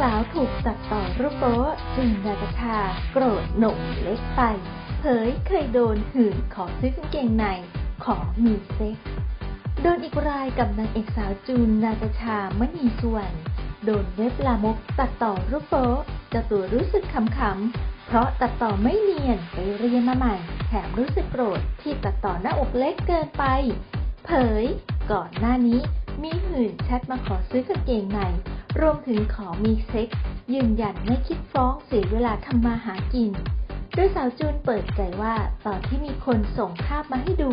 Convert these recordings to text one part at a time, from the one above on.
สาวถูกตัดต่อรูปโป๊จึงนาตาชาโกรธหนุ่มเล็กไป เผยเคยโดนหื่นขอซื้อกางเกงใน ขอมีเซ็กโดนอีกรายกับนางเอกสาวจูนนาตาชามณีส่วน โดนเว็บลามกตัดต่อรูปโป๊เจ้าตัวรู้สึกขำๆ เพราะตัดต่อไม่เนียนไปเรียนมาใหม่ แถมรู้สึกโกรธที่ตัดต่อหน้าอกเล็กเกินไป เผย ก่อนหน้านี้มีหื่นแชทมาขอซื้อกางเกงใน รวมถึงขอมีเซ็กซ์ยืนยันไม่คิดฟ้องเสียเวลาทำมาหากินโดยสาวจูนเปิดใจว่าตอนที่มีคนส่งภาพมาให้ดู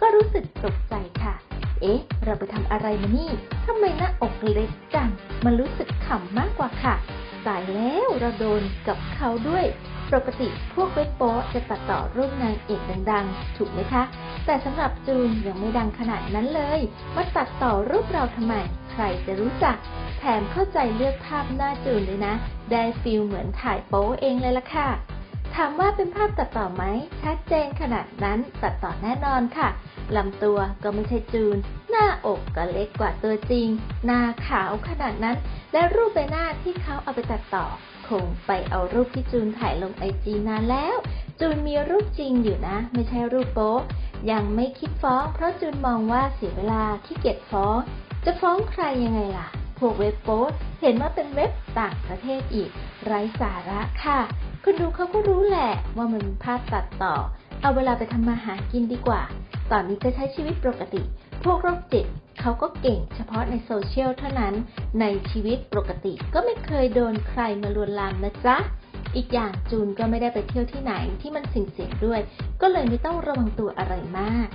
ก็รู้สึกตกใจค่ะ เอ๊ะ เราไปทำอะไรมานี่ทำไมหน้าอกเล็กจัง มันรู้สึกขำมากกว่าค่ะ ตายแล้วเราโดนกับเขาด้วย ปกติพวกเว็บโป๊จะตัดต่อรูปนางเอกดังๆ ถูกไหมคะ แต่สำหรับจูนยังไม่ดังขนาดนั้นเลยมาตัดต่อรูปเราทำไม ใครจะรู้จัก แถมเข้าใจเลือกภาพหน้าจูนเลยนะ ได้ฟิลเหมือนถ่ายโป๊เองเลยล่ะค่ะ ถามว่าเป็นภาพตัดต่อไหม ชัดเจนขนาดนั้นตัดต่อแน่นอนค่ะลำตัวก็ไม่ใช่จูน หน้าอกก็เล็กกว่าตัวจริง หน้าขาวขนาดนั้น และรูปใบหน้าที่เขาเอาไปตัดต่อ คงไปเอารูปที่จูนถ่ายลงไอจีนานแล้ว จูนมีรูปจริงอยู่นะ ไม่ใช่รูปโป๊ะ ยังไม่คิดฟ้อง เพราะจูนมองว่าเสียเวลาขี้เกียจฟ้อง จะฟ้องใครยังไงล่ะ พวกเว็บโป๊เห็นว่าเป็นเว็บต่างประเทศอีก ไร้สาระค่ะ คนดูเขาก็รู้แหละว่ามันเป็นภาพตัดต่อ เอาเวลาไปทำมาหากินดีกว่า ตอนนี้ก็ใช้ชีวิตปกติ พวกโรคจิตเขาก็เก่งเฉพาะในโซเชียลเท่านั้น ในชีวิตปกติก็ไม่เคยโดนใครมาลวนลามนะจ๊ะ อีกอย่างจูนก็ไม่ได้ไปเที่ยวที่ไหนที่มันสิ่งเสี่ยงด้วย ก็เลยไม่ต้องระวังตัวอะไรมาก